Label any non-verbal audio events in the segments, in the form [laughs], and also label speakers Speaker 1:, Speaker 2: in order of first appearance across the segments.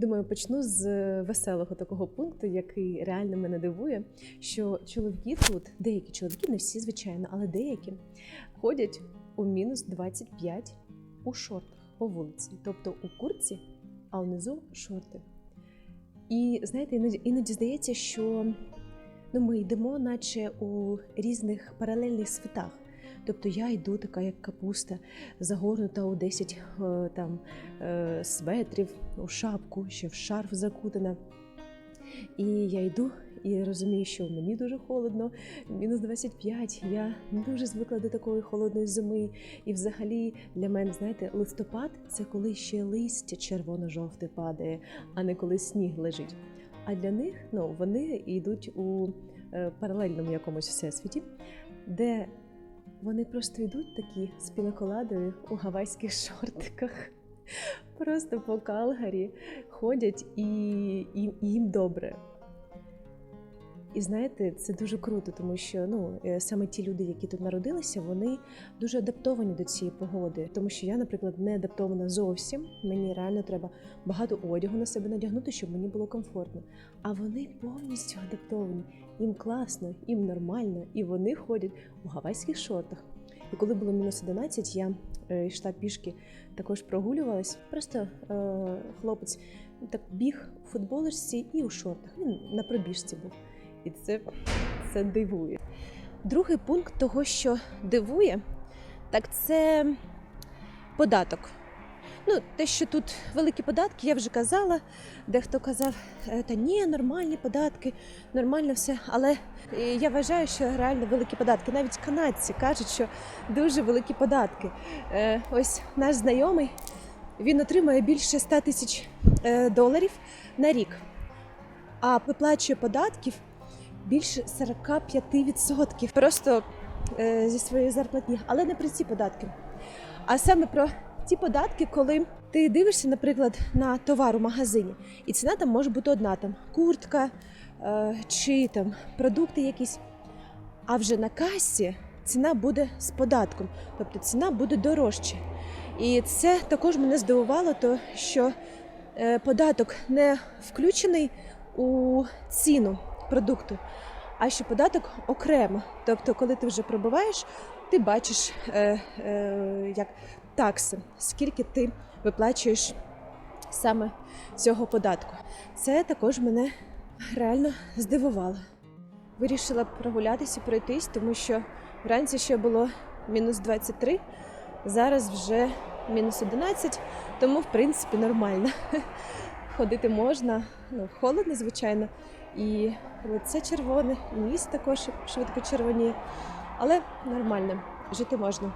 Speaker 1: Думаю, почну з веселого такого пункту, який реально мене дивує, що чоловіки тут, деякі чоловіки, не всі, звичайно, але деякі ходять у мінус 25 у шортах по вулиці, тобто у куртці, а внизу шорти. І знаєте, іноді, іноді здається, що ну, ми йдемо, наче у різних паралельних світах. Тобто я йду така, як капуста, загорнута у 10 е, там, е, светрів, у шапку, ще в шарф закутана. І я йду і розумію, що мені дуже холодно, мінус 25, я дуже звикла до такої холодної зими. І взагалі для мене, знаєте, листопад це коли ще листя червоно-жовте падає, а не коли сніг лежить. А для них ну, вони йдуть у е, паралельному якомусь всесвіті, де вони просто йдуть такі з пінаколадою у гавайських шортиках. Просто по Калгарі ходять і, і, їм добре. І знаєте, це дуже круто, тому що ну е, саме ті люди, які тут народилися, вони дуже адаптовані до цієї погоди. Тому що я, наприклад, не адаптована зовсім. Мені реально треба багато одягу на себе надягнути, щоб мені було комфортно. А вони повністю адаптовані. Їм класно, їм нормально, і вони ходять у гавайських шортах. І коли було мінус 11, я е, йшла пішки, також прогулювалась. Просто е, хлопець так біг у футболочці і у шортах. Він на пробіжці був. І це, це дивує. Другий пункт того, що дивує, так це податок. Ну, те, що тут великі податки, я вже казала. Дехто казав, «Е, та ні, нормальні податки, нормально все. Але е, я вважаю, що реально великі податки. Навіть канадці кажуть, що дуже великі податки. Е, Ось наш знайомий він отримує більше 100 тисяч доларів на рік, а виплачує податків більше 45% просто е, зі своєї зарплатні, але не про ці податки. А саме про ті податки, коли ти дивишся, наприклад, на товар у магазині, і ціна там може бути одна: там куртка е, чи там продукти якісь. А вже на касі ціна буде з податком, тобто ціна буде дорожче. І це також мене здивувало, то що е, податок не включений у ціну продукту, а що податок окремо. Тобто, коли ти вже пробиваєш, ти бачиш е, е, як такси, скільки ти виплачуєш саме цього податку. Це також мене реально здивувало. Вирішила прогулятися, пройтись, тому що вранці ще було мінус 23, зараз вже мінус 11, тому в принципі нормально. [laughs] Ходити можна, ну, холодно, звичайно, і лице червоне, і ніс також швидко червоніє, але нормально, жити можна.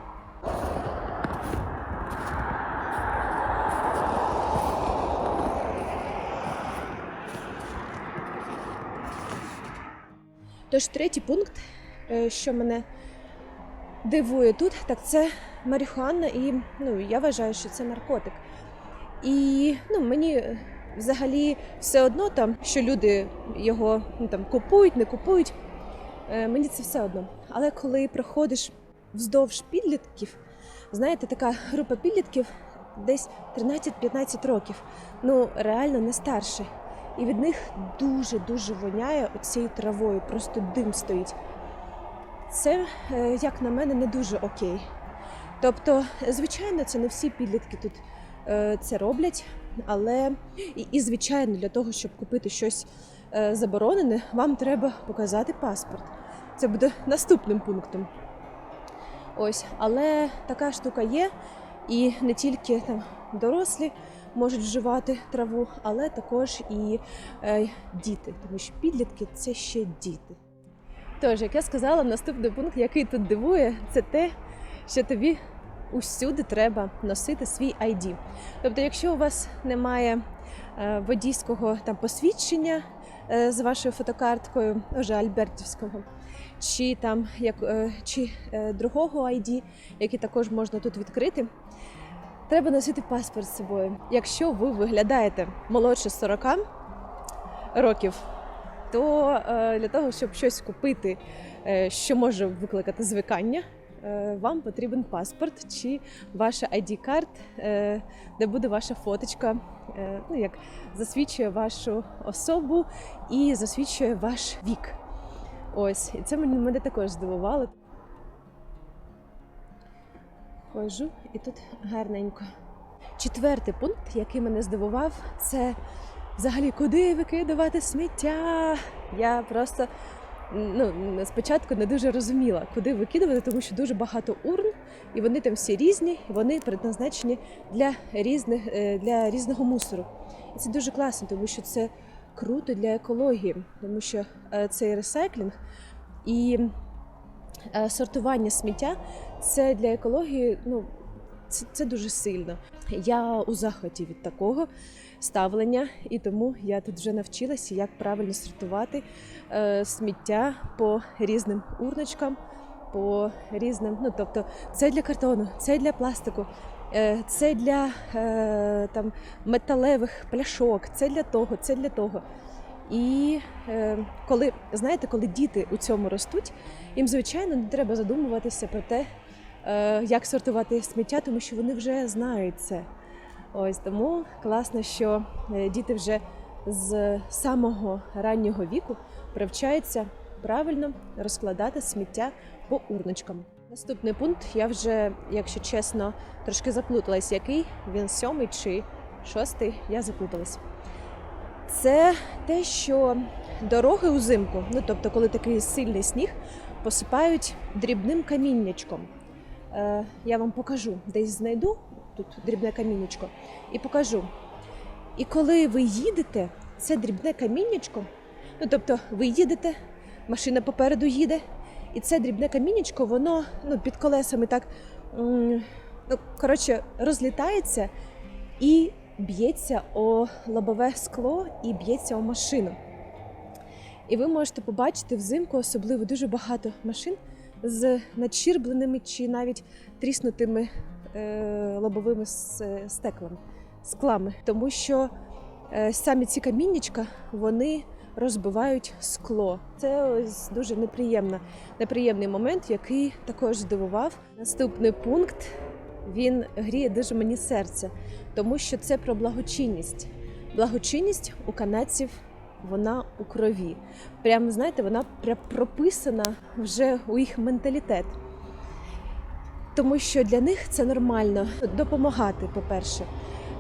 Speaker 1: Тож третій пункт, е, що мене дивує тут, так це марихуана, і ну, я вважаю, що це наркотик. І ну, мені взагалі все одно, там, що люди його ну, там, купують, не купують. Е, мені це все одно. Але коли проходиш вздовж підлітків, знаєте, така група підлітків десь 13-15 років, ну реально не старше. І від них дуже-дуже воняє оцією травою, просто дим стоїть. Це, е, як на мене, не дуже окей. Тобто, звичайно, це не всі підлітки тут е, це роблять, але і, і звичайно, для того, щоб купити щось е, заборонене, вам треба показати паспорт. Це буде наступним пунктом. Ось, але така штука є, і не тільки там дорослі можуть вживати траву, але також і е, діти, тому що підлітки це ще діти. Тож, як я сказала, наступний пункт, який тут дивує, це те, що тобі усюди треба носити свій ID. Тобто, якщо у вас немає е, водійського там посвідчення е, з вашою фотокарткою, вже Альбертівського, чи там як е, чи другого ID, який також можна тут відкрити. Треба носити паспорт з собою. Якщо ви виглядаєте молодше 40 років, то для того, щоб щось купити, що може викликати звикання, вам потрібен паспорт чи ваша ID-карт, е, де буде ваша фоточка, е, ну як засвідчує вашу особу і засвідчує ваш вік. Ось, і це мене, також здивувало. Ходжу, і тут гарненько. Четвертий пункт, який мене здивував, це взагалі куди викидувати сміття. Я просто ну, спочатку не дуже розуміла, куди викидувати, тому що дуже багато урн, і вони там всі різні, вони предназначені для різних е, для різного мусору. І це дуже класно, тому що це круто для екології, тому що е, цей ресайклінг і е, сортування сміття це для екології. Ну це, це дуже сильно. Я у захваті від такого ставлення, і тому я тут вже навчилася, як правильно сортувати е, сміття по різним урночкам, по різним. Ну тобто, це для картону, це для пластику. е, Це для е, там металевих пляшок, це для того, це для того. І коли знаєте, коли діти у цьому ростуть, їм звичайно не треба задумуватися про те, як сортувати сміття, тому що вони вже знають це. Ось тому класно, що е, діти вже з самого раннього віку привчаються правильно розкладати сміття по урночкам. Наступний пункт я вже, якщо чесно, трошки заплуталась, який він сьомий чи шостий. Я заплуталась. Це те, що дороги узимку, ну тобто, коли такий сильний сніг, посипають дрібним каміннячком. Е, я вам покажу, десь знайду тут дрібне каміннячко, і покажу. І коли ви їдете, це дрібне каміннячко, ну тобто ви їдете, машина попереду їде, і це дрібне каміннячко, воно ну, під колесами так ну, коротше, розлітається і б'ється о лобове скло і б'ється о машину. І ви можете побачити взимку, особливо дуже багато машин з надщірбленими чи навіть тріснутими лобовими стеклами, склами, тому що е, самі ці каміннячка вони розбивають скло. Це ось дуже неприємна, неприємний момент, який також здивував. Наступний пункт він гріє дуже мені серце, тому що це про благочинність. Благочинність у канадців вона у крові. Прямо знаєте, вона прописана вже у їх менталітет. Тому що для них це нормально допомагати, по-перше.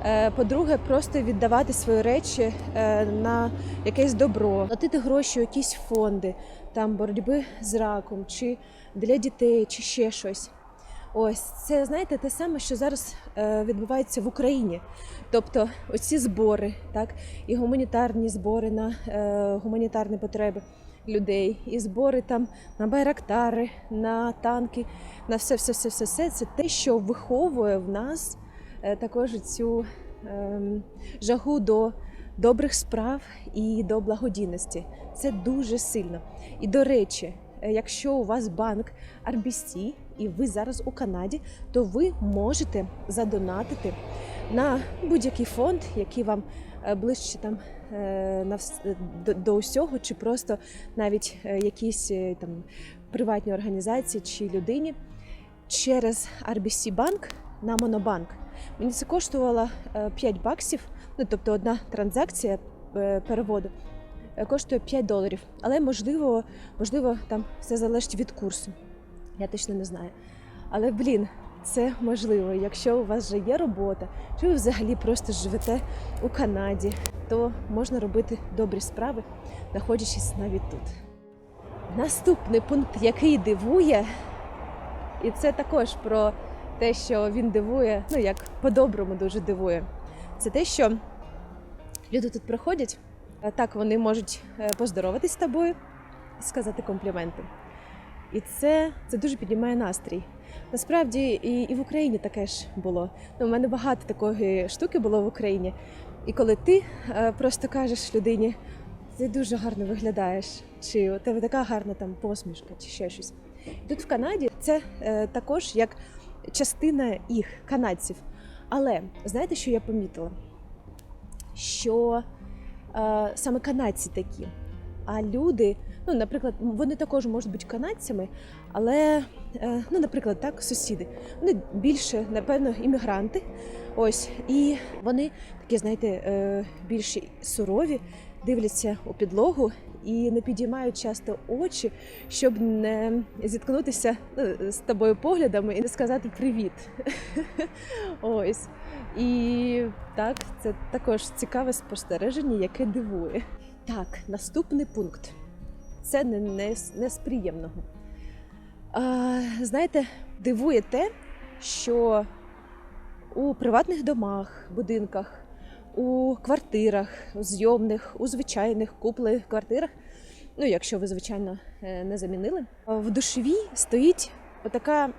Speaker 1: Е, По-друге, просто віддавати свої речі е, на якесь добро, платити гроші, у якісь фонди, там боротьби з раком, чи для дітей, чи ще щось. Ось це знаєте те саме, що зараз е, відбувається в Україні. Тобто, оці збори, так і гуманітарні збори на е, гуманітарні потреби людей, і збори там на байрактари, на танки, на все, все, все, все, все. Це те, що виховує в нас е, також цю е, жагу до добрих справ і до благодійності. Це дуже сильно. І до речі, е, якщо у вас банк RBC і ви зараз у Канаді, то ви можете задонатити на будь-який фонд, який вам е, ближче там е, до, до усього, чи просто навіть е, якісь е, там приватні організації чи людині через RBC банк на Монобанк. Мені це коштувало е, 5 баксів, ну тобто одна транзакція е, переводу е, коштує 5 доларів. Але можливо, можливо, там все залежить від курсу. Я точно не знаю. Але блін, це можливо. Якщо у вас вже є робота, чи ви взагалі просто живете у Канаді, то можна робити добрі справи, знаходячись навіть тут. Наступний пункт, який дивує, і це також про те, що він дивує, ну як по-доброму дуже дивує. Це те, що люди тут приходять, так вони можуть е, поздороватись з тобою і сказати компліменти. І це, це дуже піднімає настрій. Насправді і, і в Україні таке ж було. Ну, у мене багато такої штуки було в Україні. І коли ти е, просто кажеш людині, ти дуже гарно виглядаєш, чи у тебе така гарна там посмішка, чи ще щось. Тут в Канаді це е, також як частина їх, канадців. Але знаєте, що я помітила? Що е, саме канадці такі, а люди Ну, наприклад, вони також можуть бути канадцями, але, е, ну, наприклад, так, сусіди. Вони більше, напевно, іммігранти. Ось, і вони такі, знаєте, е, більш сурові, дивляться у підлогу і не підіймають часто очі, щоб не зіткнутися ну, з тобою поглядами і не сказати привіт. [laughs] Ось. І так, це також цікаве спостереження, яке дивує. Так, наступний пункт. Це не, не, не з приємного. А, знаєте, дивує те, що у приватних домах, будинках, у квартирах, зйомних, у звичайних куплених квартирах, ну якщо ви, звичайно, е, не замінили, в душовій стоїть отака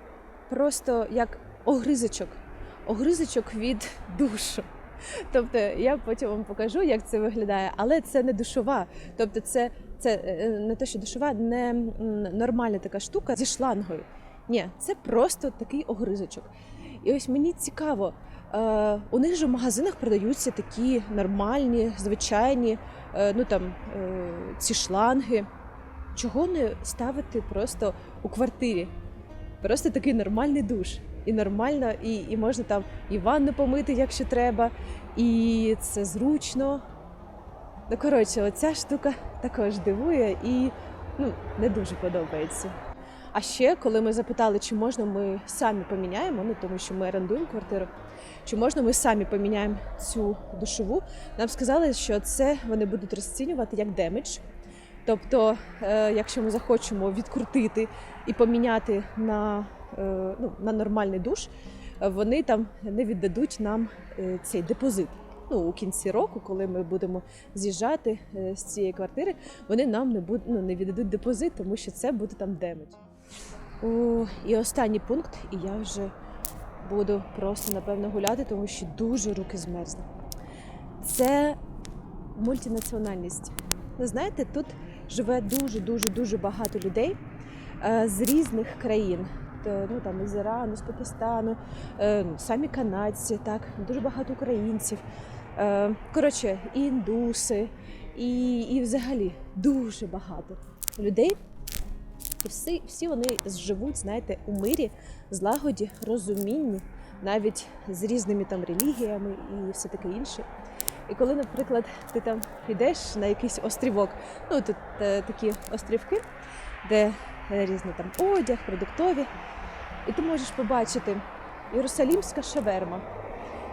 Speaker 1: просто як огризочок, огризочок від душу. Тобто я потім вам покажу, як це виглядає, але це не душова. Тобто, це, це е, не те, що душова, не нормальна така штука зі шлангою. Ні, це просто такий огризочок. І ось мені цікаво, е, у них же в магазинах продаються такі нормальні, звичайні, е, ну там е, ці шланги. Чого не ставити просто у квартирі? Просто такий нормальний душ. І нормально, і, і можна там і ванну помити, якщо треба, і це зручно. Ну, коротше, оця штука також дивує і ну, не дуже подобається. А ще, коли ми запитали, чи можна ми самі поміняємо, ну тому що ми орендуємо квартиру, чи можна ми самі поміняємо цю душову, нам сказали, що це вони будуть розцінювати як демедж. Тобто, е, якщо ми захочемо відкрутити і поміняти на, ну, на нормальний душ, е, вони там не віддадуть нам е, цей депозит. Ну, у кінці року, коли ми будемо з'їжджати е, з цієї квартири, вони нам не буд, ну, не віддадуть депозит, тому що це буде там демедж. І останній пункт, і я вже буду просто напевно гуляти, тому що дуже руки змерзли. Це мультинаціональність. Ви знаєте, тут живе дуже дуже дуже багато людей е, з різних країн. Т- Ну там із Ірану, з Пакистану, е, самі канадці, так дуже багато українців. Е, Коротше, і індуси, і, і взагалі дуже багато людей. І всі, всі вони живуть, знаєте, у мирі, злагоді, розумінні, навіть з різними там релігіями і все таке інше. І коли, наприклад, ти там йдеш на якийсь острівок, ну тут е, такі острівки, де е, різний там одяг, продуктові, і ти можеш побачити Єрусалімська шаверма.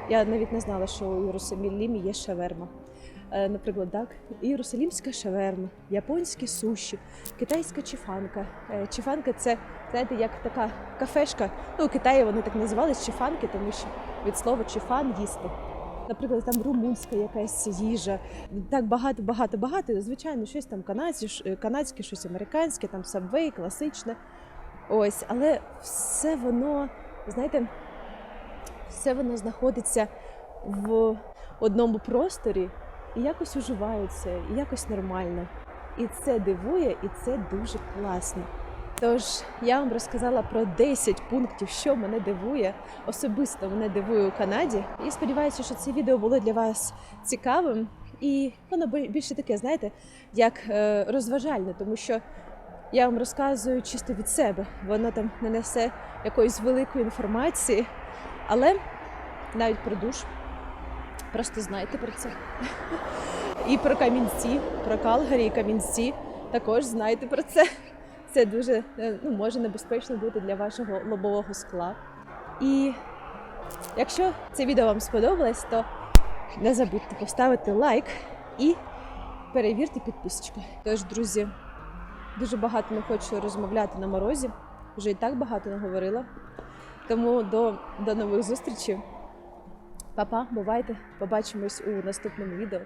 Speaker 1: Я навіть не знала, що у Єрусалімі є шаверма. Е, Наприклад, так, Єрусалімська шаверма, японські суші, китайська чифанка. Е, Чифанка це, знаєте, як така кафешка. Ну, у Китаї вони так називались чифанки, тому що від слова чифан їсти. Наприклад, там румунська якась їжа, так багато, багато, багато. Звичайно, щось там канадське, канадське, щось американське, там сабвей, класичне. Ось, але все воно, знаєте, все воно знаходиться в одному просторі і якось уживаються, і якось нормально. І це дивує, і це дуже класно. Тож я вам розказала про 10 пунктів, що мене дивує, особисто мене дивує у Канаді. І сподіваюся, що це відео було для вас цікавим. І воно більше таке, знаєте, як е, розважальне, тому що я вам розказую чисто від себе. Воно там не несе якоїсь великої інформації, але навіть про душ. Просто знайте про це. [laughs] І про камінці, про Калгарі і камінці також знайте про це. Це дуже е, ну, може небезпечно бути для вашого лобового скла. І якщо це відео вам сподобалось, то не забудьте поставити лайк і перевірте підписочку. Тож, друзі, дуже багато не хочу розмовляти на морозі. Вже і так багато наговорила. Тому до, до нових зустрічей. Па-па, бувайте, побачимось у наступному відео.